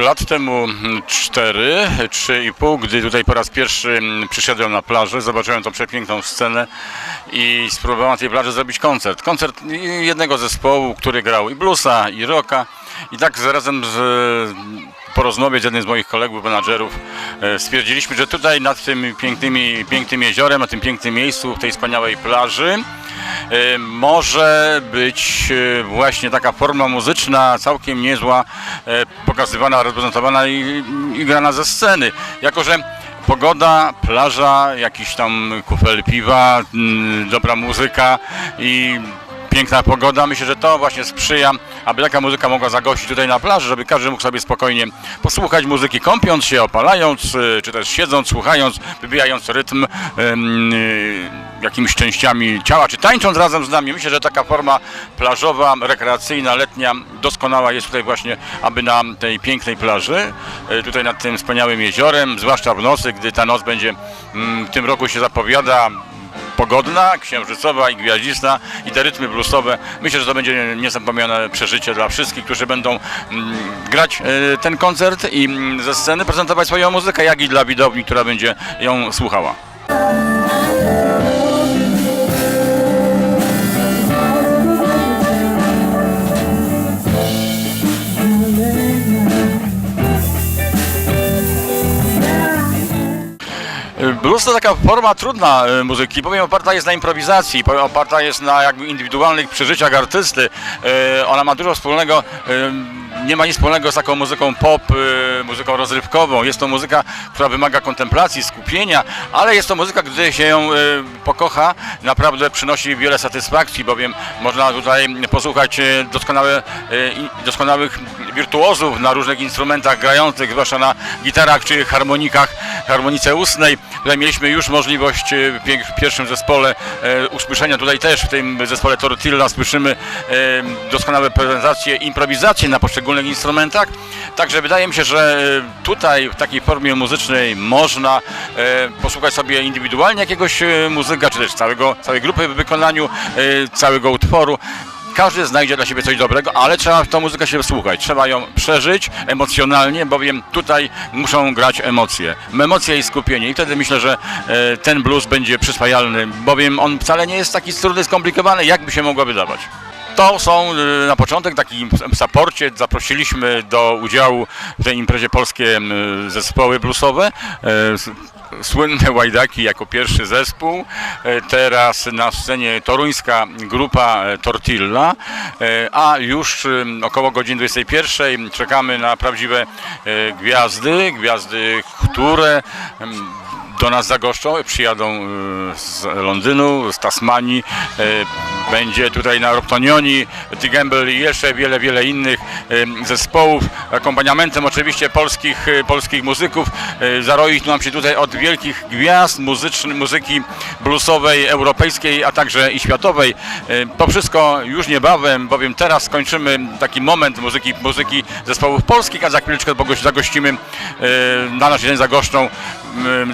Lat temu 4, 3,5, gdy tutaj po raz pierwszy mm, przyszedłem na plażę, zobaczyłem tą przepiękną scenę i spróbowałem na tej plaży zrobić koncert. Koncert jednego zespołu, który grał i bluesa, i rocka. I tak zarazem z, po rozmowie z jednym z moich kolegów, menadżerów, e, stwierdziliśmy, że tutaj nad tym pięknymi, pięknym jeziorem, na tym pięknym miejscu, w tej wspaniałej plaży, e, może być e, właśnie taka forma muzyczna całkiem niezła, pokazywana, reprezentowana i, i grana ze sceny. Jako, że pogoda, plaża, jakiś tam kufel piwa, mm, dobra muzyka i piękna pogoda. Myślę, że to właśnie sprzyja, aby taka muzyka mogła zagościć tutaj na plaży, żeby każdy mógł sobie spokojnie posłuchać muzyki, kąpiąc się, opalając, y, czy też siedząc, słuchając, wybijając rytm y, jakimiś częściami ciała, czy tańcząc razem z nami. Myślę, że taka forma plażowa, rekreacyjna, letnia, doskonała jest tutaj właśnie, aby na tej pięknej plaży, y, tutaj nad tym wspaniałym jeziorem, zwłaszcza w nocy, gdy ta noc będzie w tym roku się zapowiada pogodna, księżycowa i gwiaździsta i te rytmy bluesowe. Myślę, że to będzie niezapomniane przeżycie dla wszystkich, którzy będą mm, grać e, ten koncert i mm, ze sceny prezentować swoją muzykę, jak i dla widowni, która będzie ją słuchała. Blues to taka forma trudna e, muzyki, bowiem oparta jest na improwizacji, oparta jest na jakby indywidualnych przeżyciach artysty. E, Ona ma dużo wspólnego, nie ma nic wspólnego z taką muzyką pop, muzyką rozrywkową. Jest to muzyka, która wymaga kontemplacji, skupienia, ale jest to muzyka, gdy się ją pokocha, naprawdę przynosi wiele satysfakcji, bowiem można tutaj posłuchać doskonałe, doskonałych wirtuozów na różnych instrumentach grających, zwłaszcza na gitarach czy harmonikach, harmonice ustnej. Tutaj mieliśmy już możliwość e, w pier- w pierwszym zespole e, usłyszenia, tutaj też w tym zespole Tortilla słyszymy e, doskonałe prezentacje, improwizacje na poszczególnych instrumentach. Także wydaje mi się, że tutaj w takiej formie muzycznej można posłuchać sobie indywidualnie jakiegoś muzyka, czy też całego, całej grupy w wykonaniu całego utworu. Każdy znajdzie dla siebie coś dobrego, ale trzeba w tą muzykę się wsłuchać. Trzeba ją przeżyć emocjonalnie, bowiem tutaj muszą grać emocje. Emocje i skupienie. I wtedy myślę, że e, ten blues będzie przyswajalny, bowiem on wcale nie jest taki trudny, skomplikowany, jakby się mogło wydawać. To są e, na początek takim saporcie. Zaprosiliśmy do udziału w tej imprezie polskie zespoły bluesowe. E, Słynne Łajdaki jako pierwszy zespół. E, Teraz na scenie toruńska grupa e, Tortilla. A już około godziny 21 czekamy na prawdziwe gwiazdy. Gwiazdy, które do nas zagoszczą, przyjadą z Londynu, z Tasmanii, będzie tutaj na Roptonioni, Gamble i jeszcze wiele, wiele innych zespołów, akompaniamentem oczywiście polskich, e, polskich muzyków. E, Zaroić nam się tutaj od wielkich gwiazd muzycznych, muzyki bluesowej, europejskiej, a także i światowej. E, To wszystko już niebawem, bowiem teraz skończymy taki moment muzyki, muzyki zespołów polskich, a za chwileczkę zagościmy, na nasz dzień zagoszczą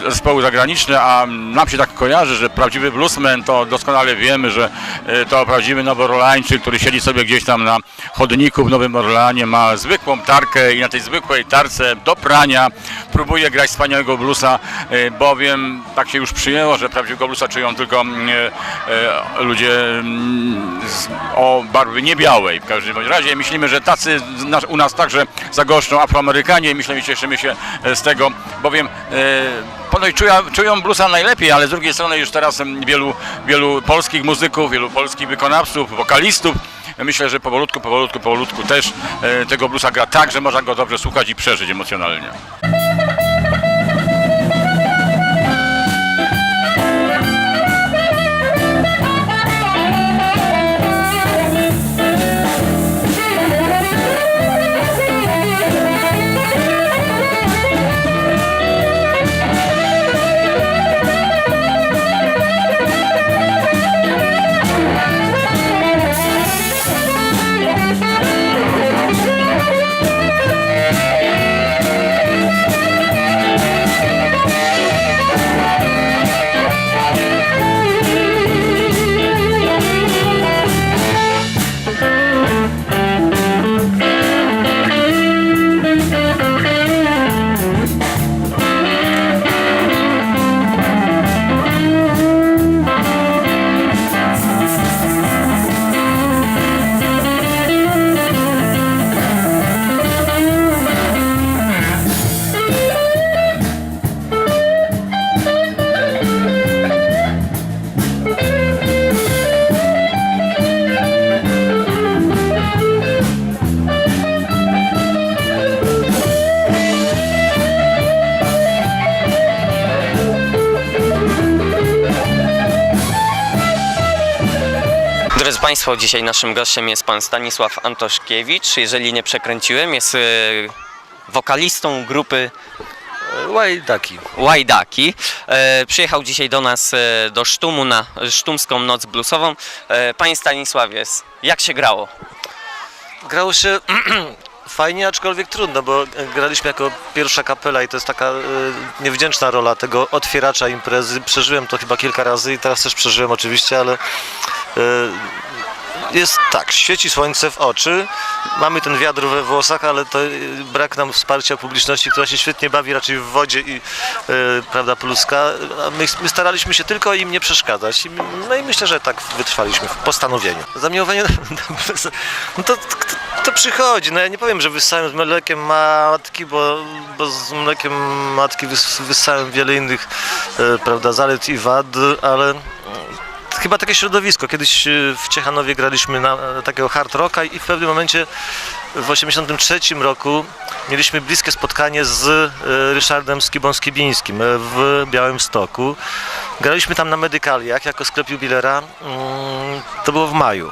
zespoły zagraniczne, a nam się tak kojarzy, że prawdziwy bluesman to doskonale wiemy, że to prawdziwy Noworoleańczyk, który siedzi sobie gdzieś tam na chodniku w Nowym Orleanie, ma zwykłą tarkę i na tej zwykłej tarce do prania próbuje grać wspaniałego bluesa, e, bowiem tak się już przyjęło, że prawdziwego bluesa czują tylko mm, e, e, ludzie mm, o barwy niebiałej. W każdym razie myślimy, że tacy u nas także zagoszczą Afroamerykanie i myślę, cieszymy się e, z tego, bowiem e, Ponoć czują, czują bluesa najlepiej, ale z drugiej strony już teraz em, wielu, wielu polskich muzyków, wielu polskich wykonawców, wokalistów, myślę, że powolutku, powolutku, powolutku też e, tego bluesa gra tak, że można go dobrze słuchać i przeżyć emocjonalnie. Drodzy Państwo, dzisiaj naszym gościem jest pan Stanisław Antoszkiewicz. Jeżeli nie przekręciłem, jest e, wokalistą grupy Łajdaki. Łajdaki. E, przyjechał dzisiaj do nas e, do Sztumu na Sztumską Noc Bluesową. E, panie Stanisławie, jak się grało? Grało się fajnie, aczkolwiek trudno, bo graliśmy jako pierwsza kapela i to jest taka e, niewdzięczna rola tego otwieracza imprezy. Przeżyłem to chyba kilka razy i teraz też przeżyłem oczywiście, ale jest tak, świeci słońce w oczy, mamy ten wiatr we włosach, ale to e, brak nam wsparcia publiczności, która się świetnie bawi raczej w wodzie i e, prawda, pluska. My, my staraliśmy się tylko im nie przeszkadzać. No i myślę, że tak wytrwaliśmy w postanowieniu. Zamiłowanie, no to, to, przychodzi. No ja nie powiem, że wyssałem z mlekiem matki, bo, bo z mlekiem matki wys, wyssałem wiele innych e, prawda, zalet i wad, ale chyba takie środowisko. Kiedyś e, w Ciechanowie graliśmy na e, takiego hard rocka i w pewnym momencie w 83 roku mieliśmy bliskie spotkanie z e, Ryszardem Skibą-Skibińskim e, w Białymstoku. Graliśmy tam na Medykaliach jako sklep jubilera. Mm, To było w maju.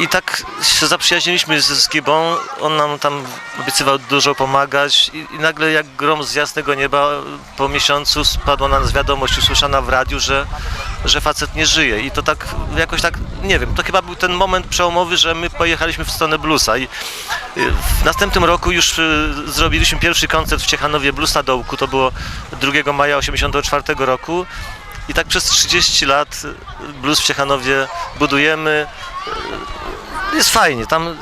I, tak się zaprzyjaźniliśmy ze Skibą, on nam tam obiecywał dużo pomagać i, i nagle jak grom z jasnego nieba po miesiącu spadła na nas wiadomość usłyszana w radiu, że, że facet nie żyje. I to tak jakoś tak, nie wiem, to chyba był ten moment przełomowy, że my pojechaliśmy w stronę bluesa i y, w następnym roku już y, zrobiliśmy pierwszy koncert w Ciechanowie Blues na Dołku, to było 2 maja 84 roku. I tak przez 30 lat y, blues w Ciechanowie budujemy, jest fajnie, tam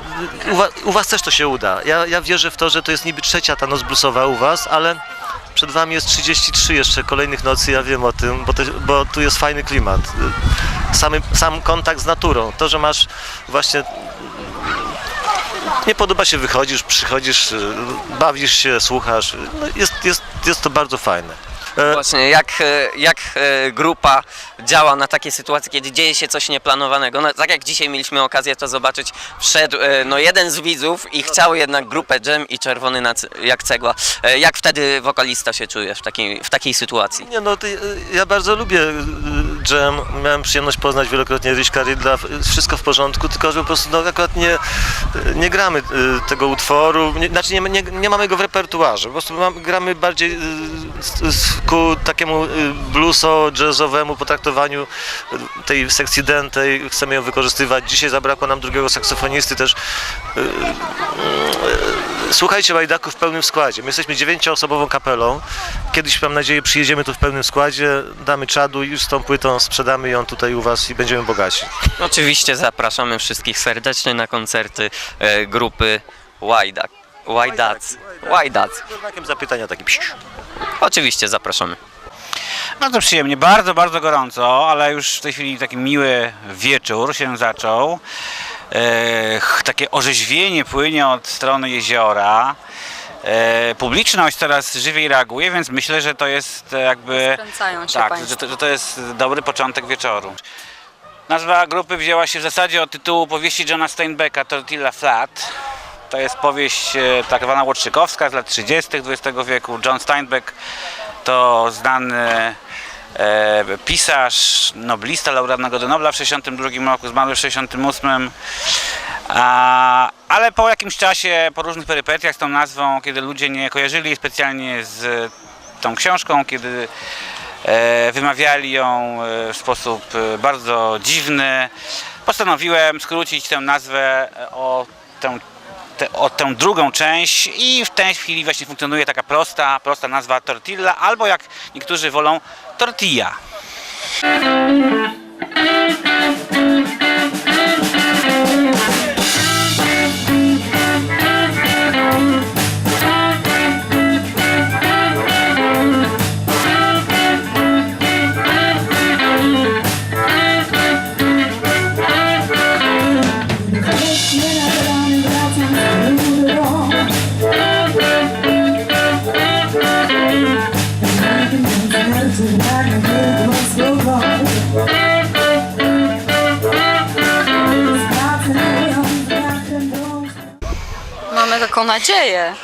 u was, u was też to się uda. Ja, ja wierzę w to, że to jest niby trzecia ta noc bluesowa u was, ale przed wami jest 33 jeszcze kolejnych nocy, ja wiem o tym, bo, to, bo tu jest fajny klimat. Sam kontakt z naturą, to, że masz właśnie nie podoba się, wychodzisz, przychodzisz, bawisz się, słuchasz, no jest, jest, jest to bardzo fajne. E, Właśnie, jak, e, jak e, grupa działa na takie sytuacje, kiedy dzieje się coś nieplanowanego? No, tak jak dzisiaj mieliśmy okazję to zobaczyć, wszedł no, jeden z widzów i chciał jednak grupę Dżem i Czerwony na, jak cegła. Jak wtedy wokalista się czuje w takiej, w takiej sytuacji? Nie no, ja bardzo lubię jam, miałem przyjemność poznać wielokrotnie Ryśka Rydla, wszystko w porządku, tylko że po prostu no, akurat nie, nie gramy tego utworu, nie, znaczy nie, nie, nie mamy go w repertuarze, po prostu mam, gramy bardziej s- s- ku takiemu y, blueso-jazzowemu potraktowaniu y, tej sekcji dentej, chcemy ją wykorzystywać. Dzisiaj zabrakło nam drugiego saksofonisty też. Y, Słuchajcie Łajdaków w pełnym składzie. My jesteśmy dziewięcioosobową kapelą. Kiedyś mam nadzieję przyjedziemy tu w pełnym składzie, damy czadu i z tą płytą sprzedamy ją tutaj u was i będziemy bogaci. Oczywiście zapraszamy wszystkich serdecznie na koncerty grupy Łajdak. Łajdac. Łajdac. Z znakiem zapytania taki psiu. Oczywiście zapraszamy. Bardzo przyjemnie, bardzo, bardzo gorąco, ale już w tej chwili taki miły wieczór się zaczął. E, takie orzeźwienie płynie od strony jeziora. E, publiczność coraz żywiej reaguje, więc myślę, że to jest jakby. Skręcają się tak, państwo. że to, że to jest dobry początek wieczoru. Nazwa grupy wzięła się w zasadzie od tytułu powieści Johna Steinbecka Tortilla Flat. To jest powieść e, tak zwana łotrzykowska z lat 30. XX wieku. John Steinbeck to znany e, pisarz, noblista, laureat Nagrody Nobla w 62 roku, zmarły w 68. A, ale po jakimś czasie, po różnych perypetiach z tą nazwą, kiedy ludzie nie kojarzyli specjalnie z tą książką, kiedy e, wymawiali ją e, w sposób e, bardzo dziwny, postanowiłem skrócić tę nazwę o tę te, o tę drugą część i w tej chwili właśnie funkcjonuje taka prosta, prosta nazwa tortilla, albo jak niektórzy wolą, tortilla. Taką nadzieję.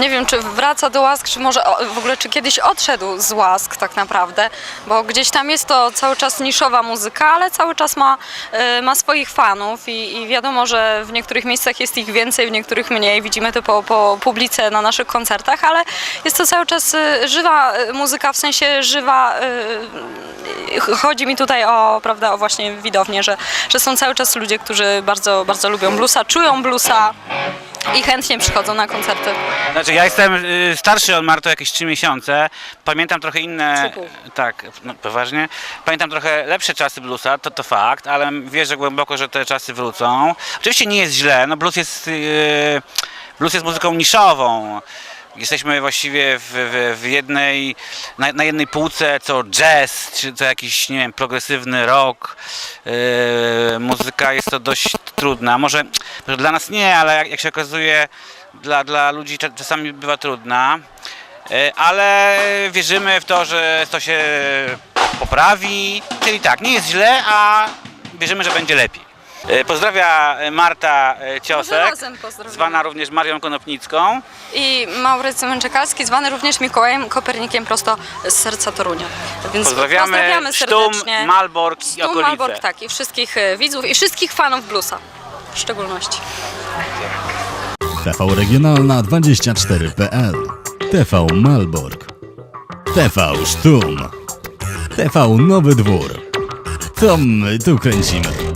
nie wiem, czy wraca do łask, czy może w ogóle, czy kiedyś odszedł z łask tak naprawdę, bo gdzieś tam jest to cały czas niszowa muzyka, ale cały czas ma, y, ma swoich fanów i, i wiadomo, że w niektórych miejscach jest ich więcej, w niektórych mniej. Widzimy to po, po publice na naszych koncertach, ale jest to cały czas y, żywa y, muzyka, w sensie żywa. Chodzi mi tutaj o, prawda, o właśnie widownię, że, że są cały czas ludzie, którzy bardzo, bardzo lubią bluesa, czują bluesa i chętnie przychodzą na koncerty. Znaczy ja jestem y, starszy od Marto jakieś 3 miesiące. Pamiętam trochę inne. Trzy. Tak, no, poważnie. Pamiętam trochę lepsze czasy bluesa, to to fakt, ale wierzę głęboko, że te czasy wrócą. Oczywiście nie jest źle, no blues jest y, blues jest muzyką niszową. Jesteśmy właściwie w, w, w jednej, na, na jednej półce co jazz, czy co jakiś, nie wiem, progresywny rock. Yy, muzyka jest to dość trudna. Może, może dla nas nie, ale jak, jak się okazuje, dla, dla ludzi cza- czasami bywa trudna. Yy, ale wierzymy w to, że to się poprawi. Czyli tak, nie jest źle, a wierzymy, że będzie lepiej. Yy, Pozdrawia Marta Może Ciosek, zwana również Marią Konopnicką. I Maurycy Męczekalski, zwany również Mikołajem Kopernikiem prosto z serca Torunia. Więc Pozdrawiamy, pozdrawiamy Sztum, serdecznie. Malbork i Sztum, okolice. Malbork, tak, i wszystkich e, widzów i wszystkich fanów bluesa w szczególności. TV Regionalna 24.pl TV Malbork. TV Sztum. TV Nowy Dwór. To my tu kręcimy